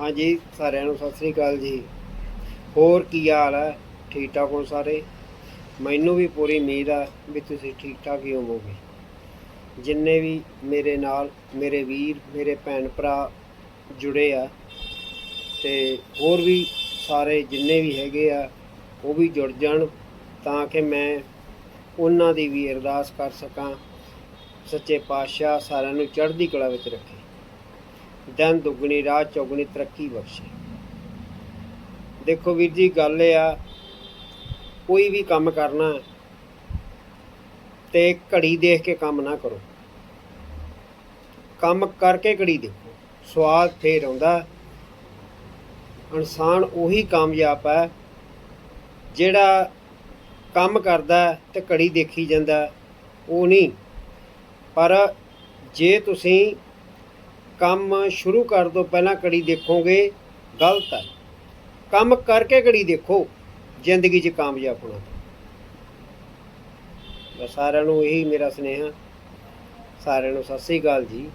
ਹਾਂਜੀ, ਸਾਰਿਆਂ ਨੂੰ ਸਤਿ ਸ੍ਰੀ ਅਕਾਲ ਜੀ। ਹੋਰ ਕੀ ਹਾਲ ਹੈ? ਠੀਕ ਠਾਕ ਹੋ ਸਾਰੇ? ਮੈਨੂੰ ਵੀ ਪੂਰੀ ਉਮੀਦ ਆ ਵੀ ਤੁਸੀਂ ਠੀਕ ਠਾਕ ਹੀ ਹੋਵੋਗੇ। ਜਿੰਨੇ ਵੀ ਮੇਰੇ ਨਾਲ, ਮੇਰੇ ਵੀਰ, ਮੇਰੇ ਭੈਣ ਭਰਾ ਜੁੜੇ ਆ ਤੇ ਹੋਰ ਵੀ ਸਾਰੇ ਜਿੰਨੇ ਵੀ ਹੈਗੇ ਆ, ਉਹ ਵੀ ਜੁੜ ਜਾਣ ਤਾਂ ਕਿ ਮੈਂ ਉਹਨਾਂ ਦੀ ਵੀ ਅਰਦਾਸ ਕਰ ਸਕਾਂ। ਸੱਚੇ ਪਾਤਸ਼ਾਹ ਸਾਰਿਆਂ ਨੂੰ ਚੜ੍ਹਦੀ ਕਲਾ ਵਿੱਚ ਰੱਖੇ। ਦਿਨ ਦੁੱਗਣੀ ਰਾਤ ਚੌਗਣੀ ਤਰੱਕੀ ਬਖਸ਼ੇ। ਦੇਖੋ ਵੀਰ ਜੀ, ਗੱਲ ਇਹ ਆ, ਕੋਈ ਵੀ ਕੰਮ ਕਰਨਾ ਤੇ ਘੜੀ ਦੇਖ ਕੇ ਕੰਮ ਨਾ ਕਰੋ। ਕੰਮ ਕਰਕੇ ਘੜੀ ਦੇਖੋ, ਸਵਾਦ ਫੇਰ ਆਉਂਦਾ। ਇਨਸਾਨ ਉਹੀ ਕਾਮਯਾਬ ਹੈ, ਜਿਹੜਾ ਕੰਮ ਕਰਦਾ ਹੈ ਤੇ ਘੜੀ ਦੇਖੀ ਜਾਂਦਾ, ਉਹ ਨਹੀਂ। ਪਰ ਜੇ ਤੁਸੀਂ ਕੰਮ ਸ਼ੁਰੂ ਕਰਨ ਤੋਂ ਪਹਿਲਾਂ ਘੜੀ ਦੇਖੋਗੇ, ਗਲਤ ਹੈ। ਕੰਮ ਕਰਕੇ ਘੜੀ ਦੇਖੋ, ਜ਼ਿੰਦਗੀ 'ਚ ਕਾਮਯਾਬ ਹੋਣਾ। ਬਸ ਸਾਰਿਆਂ ਨੂੰ ਇਹੀ ਮੇਰਾ ਸੁਨੇਹਾ। ਸਾਰਿਆਂ ਨੂੰ ਸਤਿ ਸ੍ਰੀ ਅਕਾਲ ਜੀ।